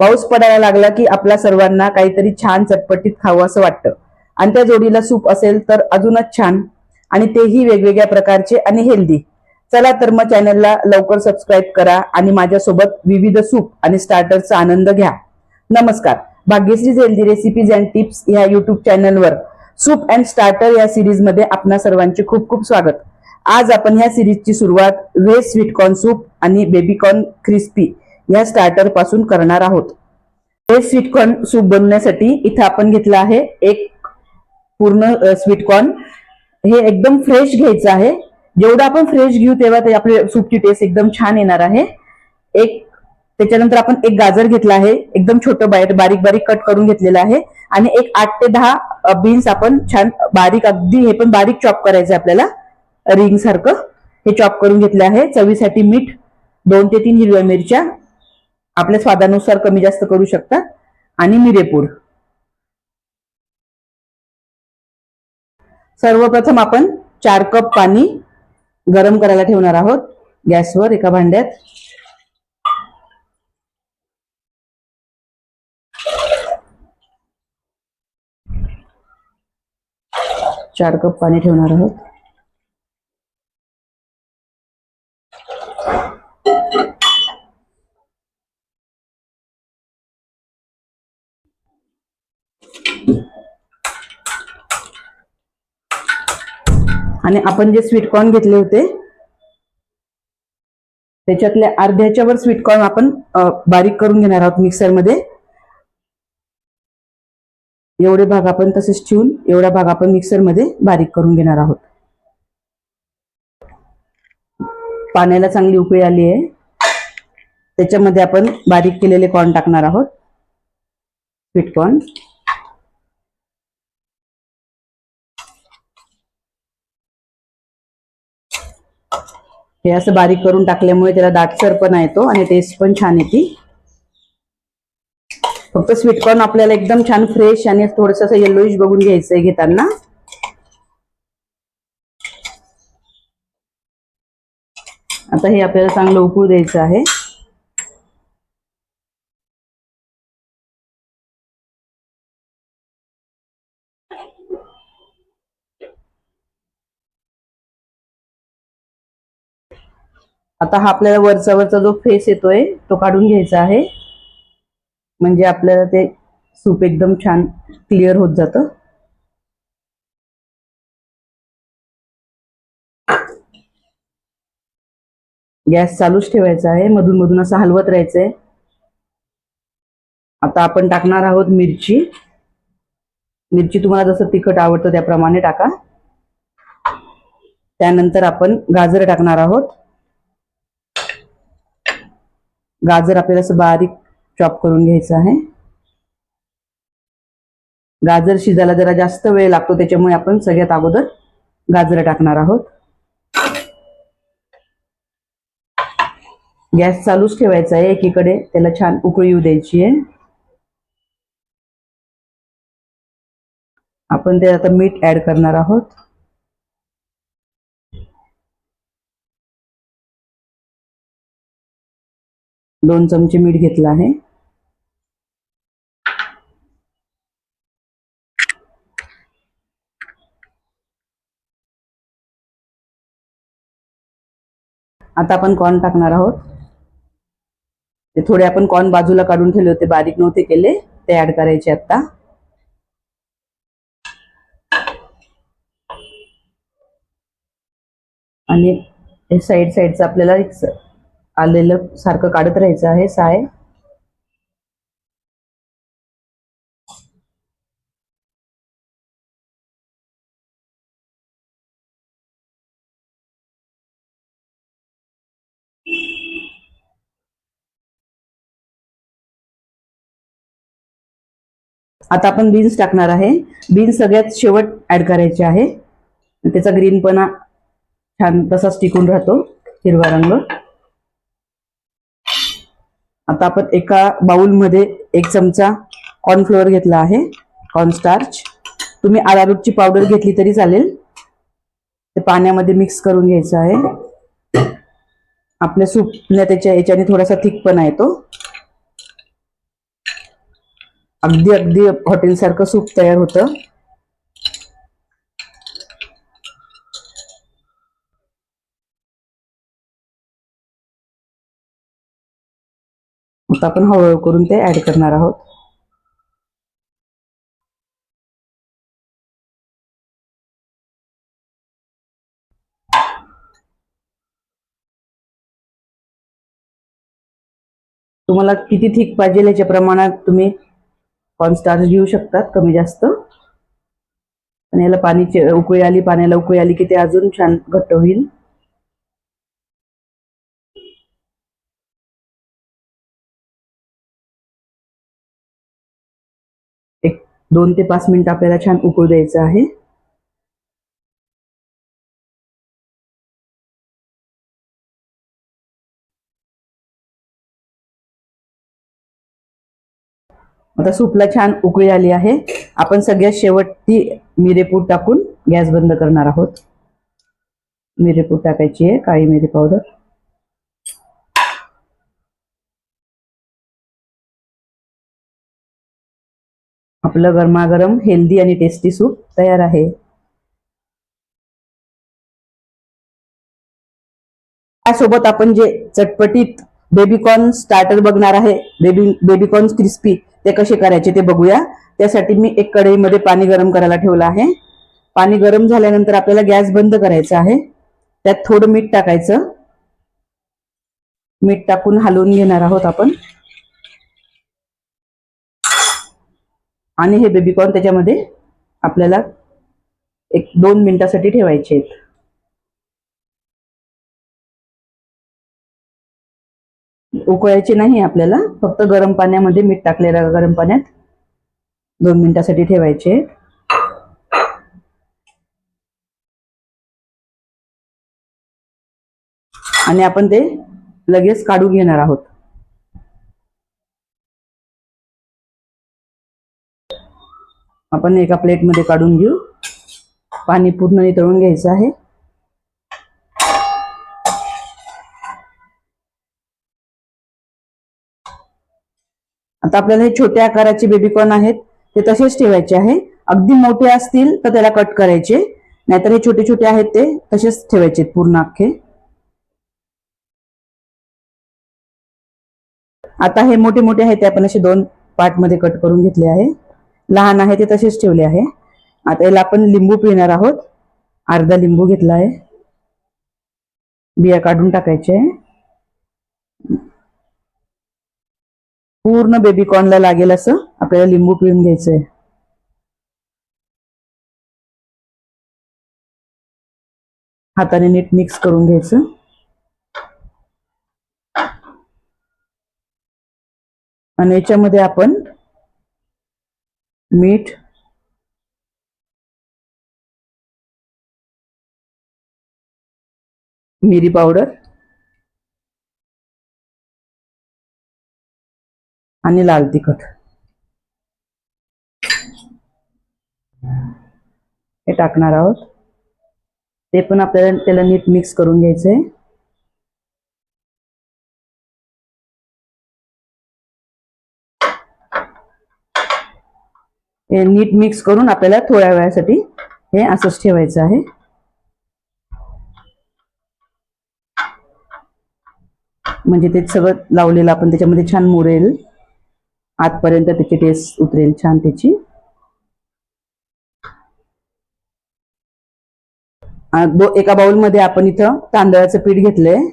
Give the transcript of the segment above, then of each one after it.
पाऊस पडायला लागला की आपल्या सर्वांना काहीतरी छान चटपटीत खावं असं वाटतं. आणि त्या जोडीला सूप असेल तर अजूनच छान. आणि तेही वेगवेगळ्या प्रकारचे आणि हेल्दी चला तर मग चॅनलला लवकर सबस्क्राईब करा आणि माझ्यासोबत विविध सूप आणि स्टार्टरचा आनंद घ्या. नमस्कार. Bhagyashree healthy recipes and tips ह्या युट्यूब चॅनलवर सूप अँड स्टार्टर या सिरीजमध्ये आपणा सर्वांचे खूप खूप स्वागत. आज आपण ह्या सिरीजची सुरुवात व्हेज स्वीटकॉर्न सूप आणि बेबीकॉर्न क्रिस्पी या स्टार्टरपासून करणार आहोत. हे स्वीटकॉर्न सूप बनवण्यासाठी इथे आपण घेतलं आहे एक पूर्ण स्वीटकॉर्न हे एकदम फ्रेश घ्यायचं आहे. जेवढं आपण फ्रेश घेऊ तेव्हा ते आपल्या सूपची टेस्ट एकदम छान येणार आहे. एक त्याच्यानंतर आपण एक गाजर घेतला आहे. एकदम छोटं बाहेर बारीक बारीक कट करून घेतलेलं आहे. आणि एक आठ ते दहा बीन्स आपण छान बारीक अगदी हे पण बारीक चॉप करायचं आहे आपल्याला. रिंग सारखं. हे चॉप करून घेतलं आहे. चवीसाठी मीठ दोन ते तीन हिरव्या मिरच्या. आपल्या स्वादानुसार कमी जास्त करू शकता. आणि मिरेपूड सर्वप्रथम आपण चार कप पाणी गरम करायला ठेवणार आहोत. गॅसवर एका भांड्यात. चार कप पाणी ठेवणार आहोत. आणि आपण जे स्वीटकॉर्न घेतले होते त्याच्यातल्या अर्ध्याच्या वर स्वीटकॉर्न आपण बारीक करून घेणार आहोत मिक्सरमध्ये एवढे भाग आपण तसेच ठेवून एवढा भाग आपण मिक्सरमध्ये बारीक करून घेणार आहोत. पाण्याला चांगली उकळी आली आहे. त्याच्यामध्ये आपण बारीक केलेले कॉर्न टाकणार आहोत. स्वीटकॉर्न हे असं बारीक करून टाकल्यामुळे त्याला दाटसरपणा येतो आणि टेस्ट पण छान येते फक्त स्वीटकॉर्न आपल्याला एकदम छान फ्रेश आणि थोडस असं येल्लोइश बघून घ्यायचंय घेताना. आता हे आपल्याला चांगलं उकळू द्यायचं आहे. आता हा आपल्याला वरचा वरचा जो फेस येतोय तो काढून घ्यायचा आहे. म्हणजे आपल्याला ते सूप एकदम छान क्लिअर होत जातं. गॅस चालूच ठेवायचा आहे. मधून मधून असं हलवत राहायचंय. आता आपण टाकणार आहोत मिरची. मिरची तुम्हाला जसं तिखट आवडतं त्याप्रमाणे टाका. त्यानंतर आपण गाजर टाकणार आहोत. गाजर आपल्याला असं बारीक चॉप करून घ्यायचं आहे. गाजर शिजायला जरा जास्त वेळ लागतो त्याच्यामुळे आपण सगळ्यात अगोदर गाजर टाकणार आहोत. गॅस चालूच ठेवायचा आहे एकीकडे त्याला छान उकळी येऊ द्यायची आहे. आपण ते आता मीठ ऍड करणार आहोत. दोन चमचे मीठ घेतलं आहे. आता आपण कॉर्न टाकणार आहोत. ते थोडे आपण कॉर्न बाजूला काढून ठेवले होते बारीक नव्हते केले. ते ऍड करायचे आता. आणि साईड साईडचं आपल्याला एक आलेलं सारखं काढत राहायचं आहे साय. आता आपण बीन्स टाकणार आहे. बीन्स सगळ्यात शेवट ऍड करायचे आहे. त्याचा ग्रीनपणा छान तसाच टिकून राहतो हिरवा रंग. आता आपण एका बाउलमध्ये एक चमचा कॉर्नफ्लोअर घेतला आहे कॉर्नस्टार्च तुम्ही आरारूटची पावडर घेतली तरी चालेल. ते पाण्यामध्ये मिक्स करून घ्यायचं आहे. आपल्या सूपला त्याच्या याच्याने थोडासा थिकपणा येतो अगदी अगदी हॉटेलसारखं सूप तयार होतं. आता आपण हळूहळू करून ते ऍड करणार आहोत. तुम्हाला किती थिक पाहिजे याच्या प्रमाणात तुम्ही कॉर्नस्टार्च घेऊ शकतात कमी जास्त. आणि याला पाणी उकळी आली पाण्याला उकळी आली की ते अजून छान घट्ट होईल. दोन ते पाच मिनिट आपल्याला छान उकळू द्यायचं आहे. आता सूपला छान उकळी आली आहे. आपण सगळ्यात शेवटी मिरेपूड टाकून गॅस बंद करणार आहोत. मिरेपूड टाकायची आहे काळी मिरी पावडर. आपलं गरमागरम हेल्दी आणि टेस्टी सूप तयार आहे. त्यासोबत आपण जे चटपटीत बेबीकॉर्न स्टार्टर बघणार आहे बेबी बेबीकॉर्न क्रिस्पी ते कसे करायचे ते बघूया. त्यासाठी मी एक कढईमध्ये पाणी गरम करायला ठेवलं आहे. पाणी गरम झाल्यानंतर आपल्याला गॅस बंद करायचा आहे. त्यात थोडं मीठ टाकायचं. मीठ टाकून हलवून घेणार आहोत आपण. आणि हे बेबीकॉर्न त्याच्यामध्ये आपल्याला एक दोन मिनिटासाठी ठेवायचे आहेत. उकळायचे नाही आपल्याला फक्त गरम पाण्यामध्ये मीठ टाकलेलं गरम पाण्यात दोन मिनिटासाठी ठेवायचे आणि आपण ते लगेच काढून घेणार आहोत. आपण एका प्लेटमध्ये काढून घेऊ. पाणी पूर्ण नितळून घ्यायचं आहे. आता आपल्याला हे छोट्या आकाराचे बेबीकॉर्न आहेत. ते तसेच ठेवायचे आहे. अगदी मोठे असतील तर त्याला कट करायचे. नाहीतर हे छोटे छोटे आहेत ते तसेच ठेवायचे पूर्ण अख्खे. आता हे मोठे मोठे आहेत ते आपण असे दोन पार्टमध्ये कट करून घेतले आहे. लहान आहे ते तसेच ठेवले आहे. आता याला आपण लिंबू पिळणार आहोत. अर्धा लिंबू घेतला आहे बिया काढून टाकायचे. आहे पूर्ण बेबीकॉर्नला लागेल असं आपल्याला लिंबू पिळून घ्यायचंय. हाताने नीट मिक्स करून घ्यायचं. आणि याच्यामध्ये आपण मीठ. मिरी पावडर. आणि लाल तिखट. हे टाकणार आहोत. ते पण आपल्याला त्याला नीट मिक्स करून घ्यायचंय. हे नीट मिक्स करून आपल्याला थोड्या वेळासाठी हे असंच ठेवायचं आहे. म्हणजे ते सगळं लावलेलं आपण त्याच्यामध्ये छान मुरेल. आतपर्यंत त्याची टेस्ट उतरेल छान त्याची. एका बाउलमध्ये आपण इथं तांदळाचं पीठ घेतलंय.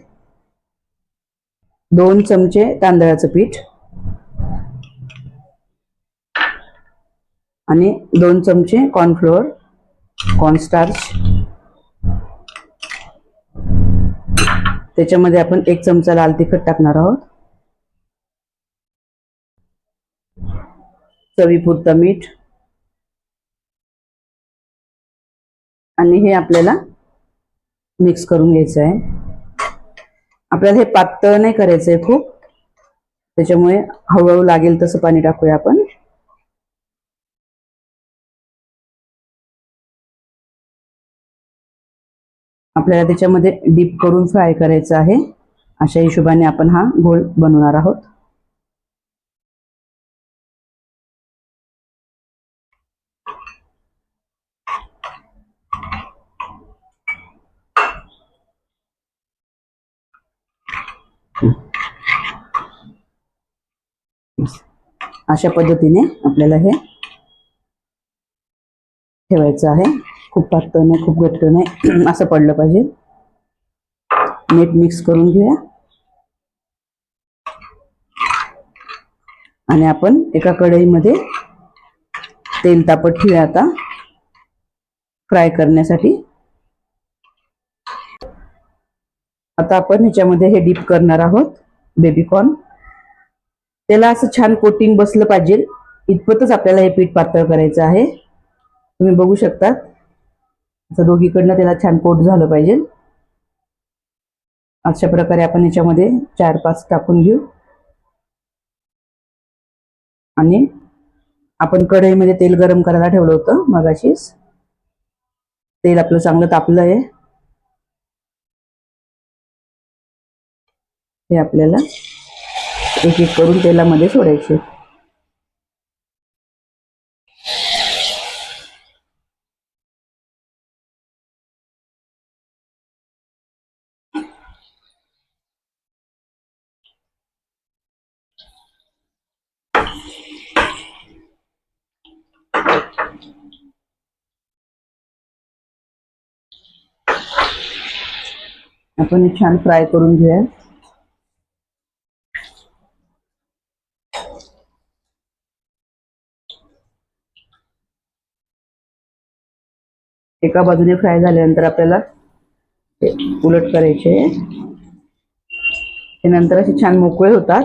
दोन चमचे तांदळाचं पीठ. आणि दोन चमचे कॉर्नफ्लोअर कॉर्नस्टार्च त्याच्यामध्ये आपण एक चमचा लाल तिखट टाकणार आहोत. चवीपुरतं मीठ. आणि हे आपल्याला मिक्स करून घ्यायचं आहे. आपल्याला हे पातळ नाही करायचंय खूप. त्याच्यामुळे हळूहळू लागेल तसं पाणी टाकूया आपण. आपल्याला त्याच्यामध्ये डीप करून फ्राय करायचं आहे. अशा हिशोबाने आपण हा घोळ बनवणार आहोत. अशा पद्धतीने आपल्याला हे ठेवायचं आहे. खूप पातळ नाही खूप घट्ट नाही. असं पडलं पाहिजे. मीठ मिक्स करून घेऊया. आणि आपण एका कढईमध्ये तेल तापत ठेवूया आता. फ्राय करण्यासाठी. आता आपण ह्याच्यामध्ये हे डीप करणार आहोत बेबीकॉर्न त्याला असं छान कोटिंग बसलं पाहिजे. इतपतच आपल्याला हे पीठ पातळ करायचं आहे. तुम्ही बघू शकता असं दोघीकडनं त्याला छान कोट झालं पाहिजे. अशा प्रकारे आपण याच्यामध्ये चार पाच टाकून घेऊ. आणि आपण कढईमध्ये तेल गरम करायला ठेवलं होतं मगाशीच. तेल आपलं चांगलं तापलं आहे. हे आपल्याला एक एक करून तेलामध्ये सोडायचे. आपण हे छान फ्राय करून घेऊया. एका बाजूने फ्राय झाल्यानंतर आपल्याला ते उलट करायचे ते नंतर असे छान मोकळे होतात.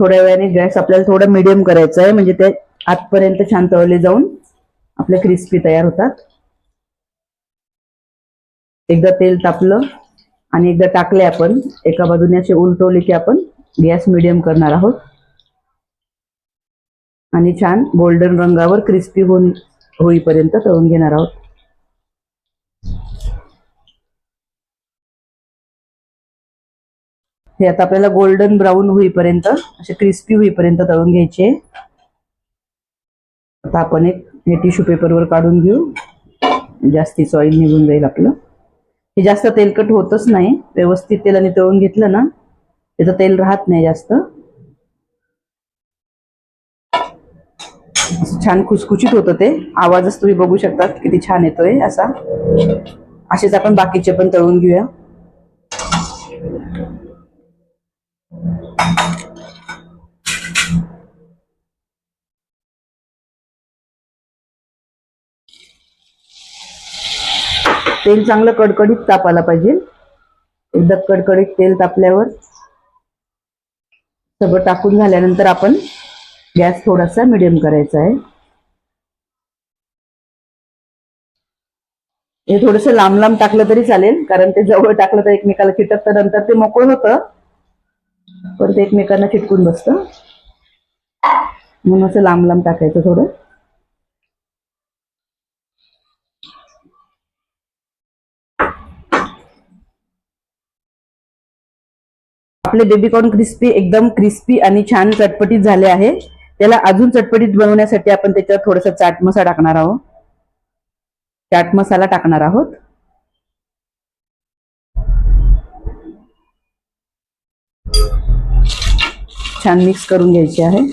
थोड्या वेळाने गॅस आपल्याला थोडा मिडियम करायचा आहे. म्हणजे ते आतपर्यंत छान तळले जाऊन आपले क्रिस्पी तयार होतात. एकदा तेल तापलं आणि एकदा टाकले आपण एका बाजूने असे उलटवले की आपण गॅस मिडियम करणार आहोत. आणि छान गोल्डन रंगावर क्रिस्पी होऊन होईपर्यंत तळून घेणार आहोत. हे आता आपल्याला गोल्डन ब्राऊन होईपर्यंत असे क्रिस्पी होईपर्यंत तळून घ्यायचे. आता आपण एक हे टिश्यू पेपरवर काढून घेऊ. जास्तीच ऑइल निघून जाईल आपलं. हे जास्त तेलकट होतच नाही. व्यवस्थित तेलाने तळून घेतलं ना त्याचं तेल राहत नाही जास्त. छान खुसखुशीत होतं ते. आवाजच तुम्ही बघू शकता किती छान येतोय असा. असेच आपण बाकीचे पण तळून घेऊया. तेल चांगलं कडकडीत तापायला पाहिजे. एकदा कडकडीत तेल तापल्यावर सगळं टाकून झाल्यानंतर आपण गॅस थोडासा मिडियम करायचा आहे. हे थोडस लांब लांब टाकलं तरी चालेल कारण ते जवळ टाकलं तर एकमेकाला चिटकतं नंतर ते मोकळं होतं. पण ते एकमेकांना चिटकून बसतं. म्हणून असं लांब लांब टाकायचं थोडं. आपले बेबीकॉर्न क्रिस्पी एकदम क्रिस्पी आणि छान चटपटीत झाले आहे. त्याला अजून चटपटीत बनवण्यासाठी आपण त्याच्यात थोडासा चाट मसाला टाकणार आहोत. चाट मसाला टाकणार आहोत. छान मिक्स करून घ्यायचे आहे.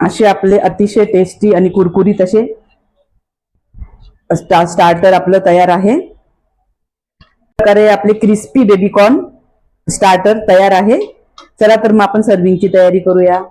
असे आपले अतिशय टेस्टी आणि कुरकुरीत असे स्टार्टर आपलं तयार आहे. प्रकारे आपले क्रिस्पी बेबीकॉर्न स्टार्टर तयार आहे. चला तर मग आपण सर्विंगची तयारी करूया.